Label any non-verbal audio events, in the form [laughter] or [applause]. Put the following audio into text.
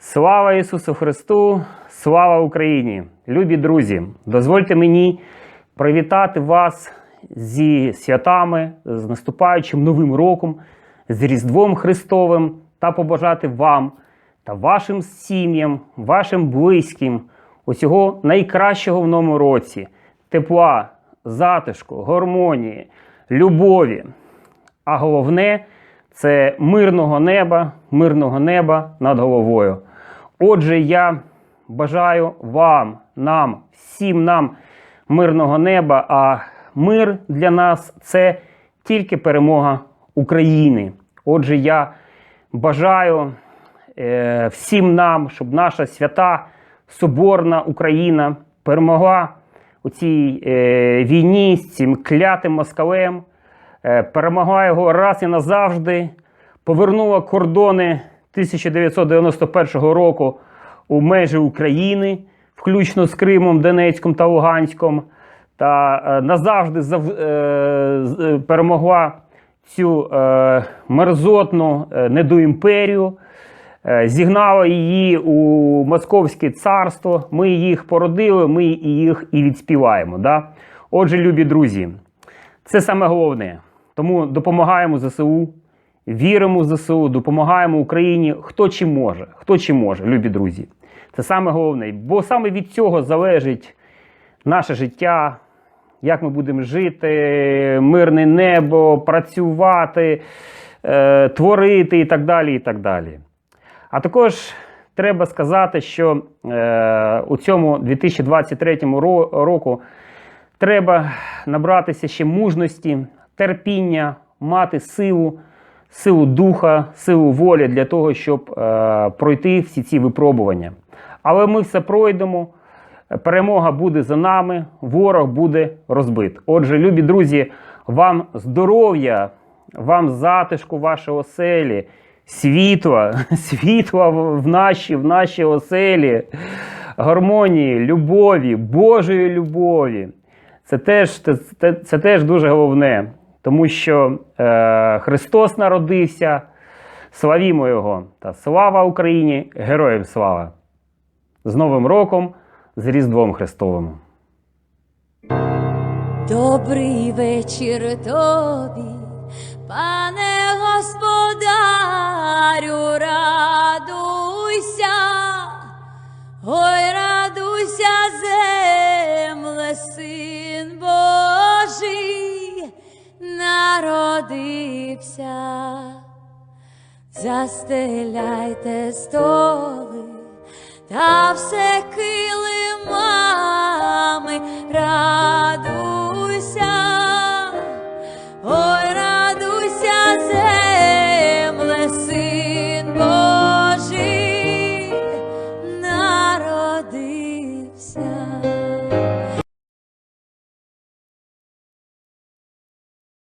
Слава Ісусу Христу! Слава Україні! Любі друзі! Дозвольте мені привітати вас зі святами, з наступаючим Новим роком, з Різдвом Христовим та побажати вам та вашим сім'ям, вашим близьким усього найкращого в новому році, тепла, затишку, гармонії, любові. А головне це мирного неба, мирного неба над головою. Отже, я бажаю вам, нам, всім нам мирного неба. А мир для нас це тільки перемога України. Отже, я бажаю е, всім нам, щоб наша свята соборна Україна перемогла у цій е, війні з цим клятим москалем, е, перемогла його раз і назавжди, повернула кордони 1991 року у межі України, включно з Кримом, Донецьком та Луганськом, та е, назавжди зав, е, е, перемогла цю мерзотну недоімперію, зігнала її у Московське царство. Ми їх породили, ми їх і відспіваємо. Да? Отже, любі друзі, це саме головне. Тому допомагаємо ЗСУ, віримо в ЗСУ, допомагаємо Україні, хто чим може, хто чим може, любі друзі. Це саме головне. Бо саме від цього залежить наше життя, як ми будемо жити, мирне небо, працювати, е, творити і так далі. і так далі. А також треба сказати, що е, у цьому 2023 року треба набратися ще мужності, терпіння, мати силу, силу духа, силу волі для того, щоб е, пройти всі ці випробування. Але ми все пройдемо. Перемога буде за нами, ворог буде розбит. Отже, любі друзі, вам здоров'я, вам затишку вашої оселі, світла, [laughs] світла в в наші, в нашій оселі, гармонії, любові, Божої любові. Це теж, це, це, це теж дуже головне, тому що е, Христос народився, славімо Його та слава Україні, героям слава! З Новим роком, з Різдвом Христовим! Добрий вечір тобі, пане господарю, радуйся, ой, застеляйте столи та все килимами радуйся, ой, радуйся, земле, син Божий, народився.